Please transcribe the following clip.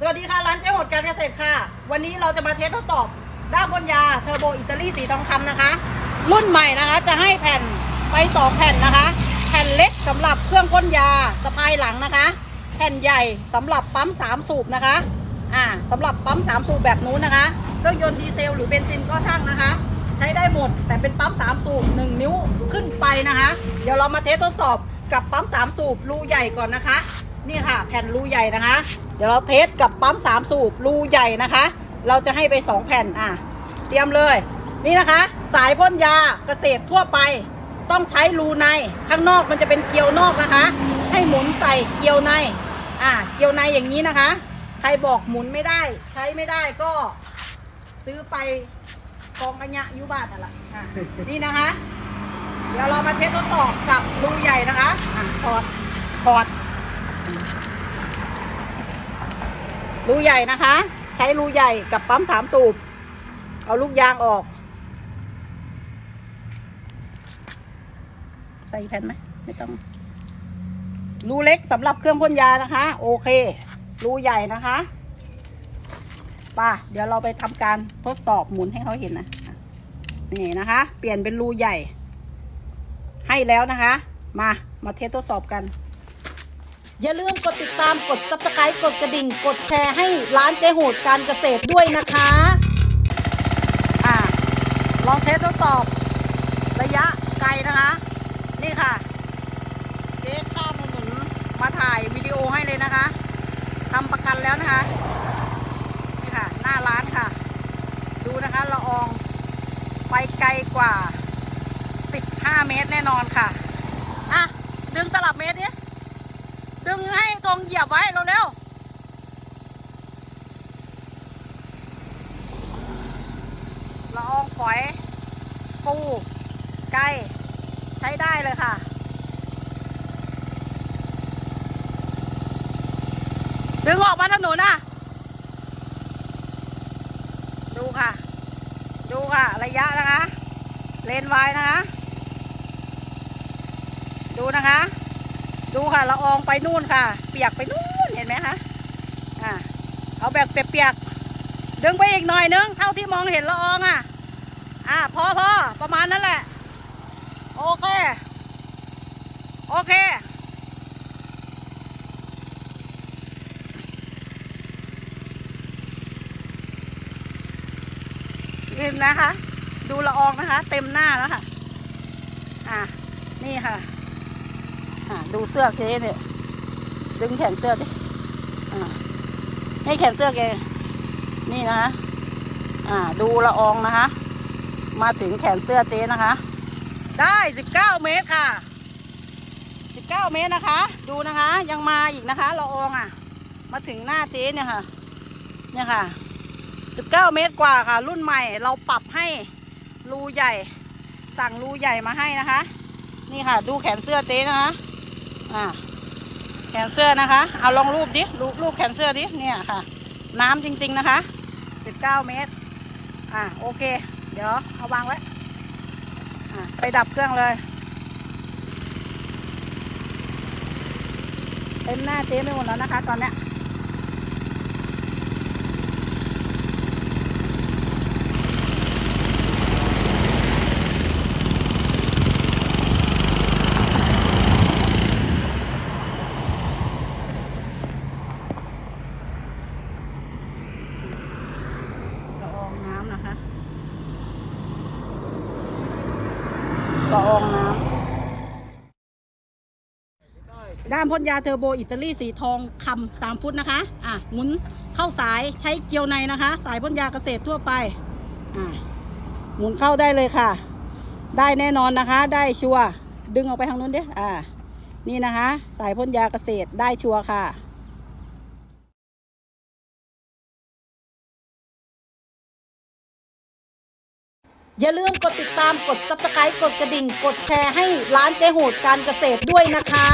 สวัสดีค่ะ ร้านเจ๊หดการเกษตรค่ะ วันนี้เราจะมาเทสทดสอบด้ามบนยาเทอร์โบอิตาลีสีทองคำนะคะ รุ่นใหม่นะคะ จะให้แผ่นไปสองแผ่นนะคะ แผ่นเล็กสำหรับเครื่องพ่นยาสะพายหลังนะคะ แผ่นใหญ่สำหรับปั๊มสามสูบนะคะอ่าสำหรับปั๊มสามสูบแบบนู้นนะคะเครื่องยนต์ดีเซลหรือเบนซินก็ช่างนะคะ ใช้ได้หมดแต่เป็นปั๊มสามสูบหนึ่งนิ้วขึ้นไปนะคะ เดี๋ยวเรามาเทสทดสอบกับปั๊มสามสูบรูใหญ่ก่อนนะคะ นี่ค่ะ แผ่นรูใหญ่นะคะ เดี๋ยวเราเทสกับปั๊มสามสูบรูใหญ่นะคะ เราจะให้ไปสองแผ่นอะ เตรียมเลย นี่นะคะ สายพ่นยาเกษตรทั่วไป ต้องใช้รูในข้างนอกมันจะเป็นเกลียวนอกนะคะ ให้หมุนใส่เกลียวใน อ่าเกลียวในอย่างนี้นะคะ ใครบอกหมุนไม่ได้ ใช้ไม่ได้ก็ซื้อไปกองอัญญะยุบาทนั่นแหละ่ะนี่นะคะ เดี๋ยวเรามาเทสทดสอบกับรูใหญ่นะคะอะถอดถอด รูใหญ่นะคะ ใช้รูใหญ่กับปั๊มสามสูบ เอาลูกยางออก ใส่แผ่นไหมไม่ต้อง รูเล็กสำหรับเครื่องพ่นยานะคะ โอเค รูใหญ่นะคะป่ะเดี๋ยวเราไปทำการทดสอบหมุนให้เขาเห็นนะนี่นะคะ เปลี่ยนเป็นรูใหญ่ ให้แล้วนะคะ มา มาเทสทดสอบกัน อย่าลืมกดติดตามกด subscribe กดกระดิ่ง กดแชร์ให้ร้านเจ๊โหดการเกษตรด้วยนะคะอ่าลองเทสทดสอบ ระยะไกลนะคะ นี่ค่ะ เจ๊ข้ามถนนมาถ่ายวิดีโอให้เลยนะคะทำประกันแล้วนะคะนี่ค่ะ หน้าร้านค่ะ ดูนะคะละอองไปไกลกว่า 15 เมตรแน่นอนค่ะ อะ ดึงตลับเมตรเนี้ ดึงให้ตรงเหยียบไว้เร็วๆละอองฝอยปูไก่ใช้ได้เลยค่ะดึงออกมาถนนน่ะ ดูค่ะ ดูค่ะ ระยะนะคะ เลนไวนะคะ ดูนะคะ ดูค่ะละอองไปนู่นค่ะ เปียกไปนู่นเห็นไหมคะอ่าเอาแบบเปียกๆดึงไปอีกหน่อยนึงเท่าที่มองเห็นละอองอะ อ่าพอพอประมาณนั้นแหละ โอเค โอเคเห็นนะคะ ดูละอองนะคะ เต็มหน้าแล้วค่ะ อ่านี่ค่ะ ดูเสื้อเคเนี่ยดึงแขนเสื้อดิอ่ให้แขนเสื้อแกนี่นะคะอ่าดูละอองนะคะ มาถึงแขนเสื้อเจ๊นะคะ ได้สิบเก้าเมตรค่ะสิบเก้าเมตรนะคะ ดูนะคะ ยังมาอีกนะคะละอองอะ มาถึงหน้าเจ๊เนี่ยค่ะ เนี่ยค่ะสิบเก้าเมตรกว่าค่ะ รุ่นใหม่เราปรับให้รูใหญ่ สั่งรูใหญ่มาให้นะคะ นี่ค่ะ ดูแขนเสื้อเจ๊นะคะ อ่าแขนเสื้อนะคะ เอาลองรูปดิ รูปรูปแขนเสื้อดิ เนี่ยค่ะ น้ำจริงๆนะคะ 19เก้าเมตร อ่าโอเค เดี๋ยวเอาวางไว้อ่าไปดับเครื่องเลยเต็มหน้าเจ๊ไม่หมดแล้วนะคะ ตอนเนี้ย ละอองน้ำนะคะ ละอองน้ำด้ามพ่นยาเทอร์โบอิตาลีสีทองคำสามฟุตนะคะ อะหมุนเข้าสายใช้เกลียวในนะคะ สายพ่นยาเกษตรทั่วไป อะหมุนเข้าได้เลยค่ะ ได้แน่นอนนะคะ ได้ชัวร์ดึงออกไปทางนู้นเดิอ่า นี่นะคะ สายพ่นยาเกษตรได้ชัวร์ค่ะ อย่าลืมกดติดตามกด subscribe กดกระดิ่ง กดแชร์ให้ร้านเจ๊โหดการเกษตรด้วยนะคะ